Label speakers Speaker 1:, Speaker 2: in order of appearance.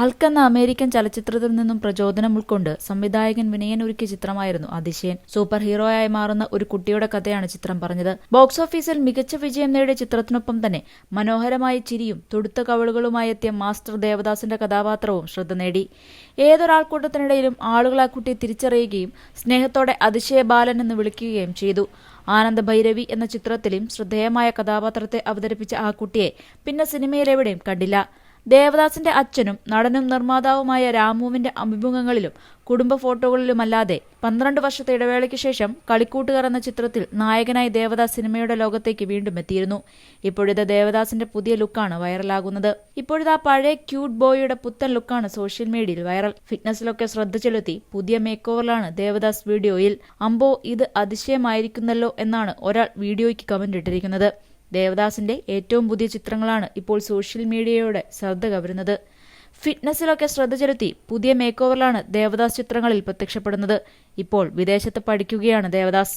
Speaker 1: Hulk എന്ന American ചലച്ചിത്രത്തിൽ നിന്നും പ്രചോദനം ഉൾക്കൊണ്ട് സംവിധായകൻ വിനയൻ ഒരുക്കിയ ചിത്രമായിരുന്നു അതിശയൻ. സൂപ്പർ ഹീറോയായി മാറുന്ന ഒരു കുട്ടിയുടെ കഥയാണ് ചിത്രം പറഞ്ഞത്. ബോക്സ് ഓഫീസിൽ മികച്ച വിജയം നേടിയ ചിത്രത്തിനൊപ്പം തന്നെ മനോഹരമായ ചിരിയും തുടുത്ത കവളുകളുമായി എത്തിയ മാസ്റ്റർ ദേവദാസിന്റെ കഥാപാത്രവും ശ്രദ്ധ നേടി. ഏതൊരാൾക്കൂട്ടത്തിനിടയിലും ആളുകൾ ആ കുട്ടിയെ തിരിച്ചറിയുകയും സ്നേഹത്തോടെ അതിശയ ബാലൻ എന്ന് വിളിക്കുകയും ചെയ്തു. ആനന്ദ ഭൈരവി എന്ന ചിത്രത്തിലും ശ്രദ്ധേയമായ കഥാപാത്രത്തെ അവതരിപ്പിച്ച ആ കുട്ടിയെ പിന്നെ സിനിമയിലെവിടെയും കണ്ടില്ല. ദേവദാസിന്റെ അച്ഛനും നടനും നിർമ്മാതാവുമായ രാമുവിന്റെ അഭിമുഖങ്ങളിലും കുടുംബ ഫോട്ടോകളിലുമല്ലാതെ പന്ത്രണ്ട് വർഷത്തെ ഇടവേളയ്ക്ക് ശേഷം കളിക്കൂട്ടുകാർ എന്ന ചിത്രത്തിൽ നായകനായി ദേവദാസ് സിനിമയുടെ ലോകത്തേക്ക് വീണ്ടും എത്തിയിരുന്നു. ഇപ്പോഴത്തെ ദേവദാസിന്റെ പുതിയ ലുക്കാണ് വൈറലാകുന്നത്. ഇപ്പോഴത്തെ പഴയ ക്യൂട്ട് ബോയിയുടെ പുത്തൻ ലുക്കാണ് സോഷ്യൽ മീഡിയയിൽ വൈറൽ. ഫിറ്റ്നസിലൊക്കെ ശ്രദ്ധ ചെലുത്തി പുതിയ മേക്ക് ഓവറിലാണ് ദേവദാസ് വീഡിയോയിൽ അമ്പോ ഇത് അതിശയമായിരിക്കുന്നല്ലോ എന്നാണ് ഒരാൾ വീഡിയോയ്ക്ക് കമന്റ് ഇട്ടിരിക്കുന്നത്. ദേവദാസിന്റെ ഏറ്റവും പുതിയ ചിത്രങ്ങളാണ് ഇപ്പോൾ സോഷ്യൽ മീഡിയയോടെ ശ്രദ്ധ കവരുന്നത്. ഫിറ്റ്നസിലൊക്കെ ശ്രദ്ധ ചെലുത്തി പുതിയ മേക്കോവറിലാണ് ദേവദാസ് ചിത്രങ്ങളിൽ പ്രത്യക്ഷപ്പെടുന്നത്. ഇപ്പോൾ വിദേശത്ത് പഠിക്കുകയാണ് ദേവദാസ്.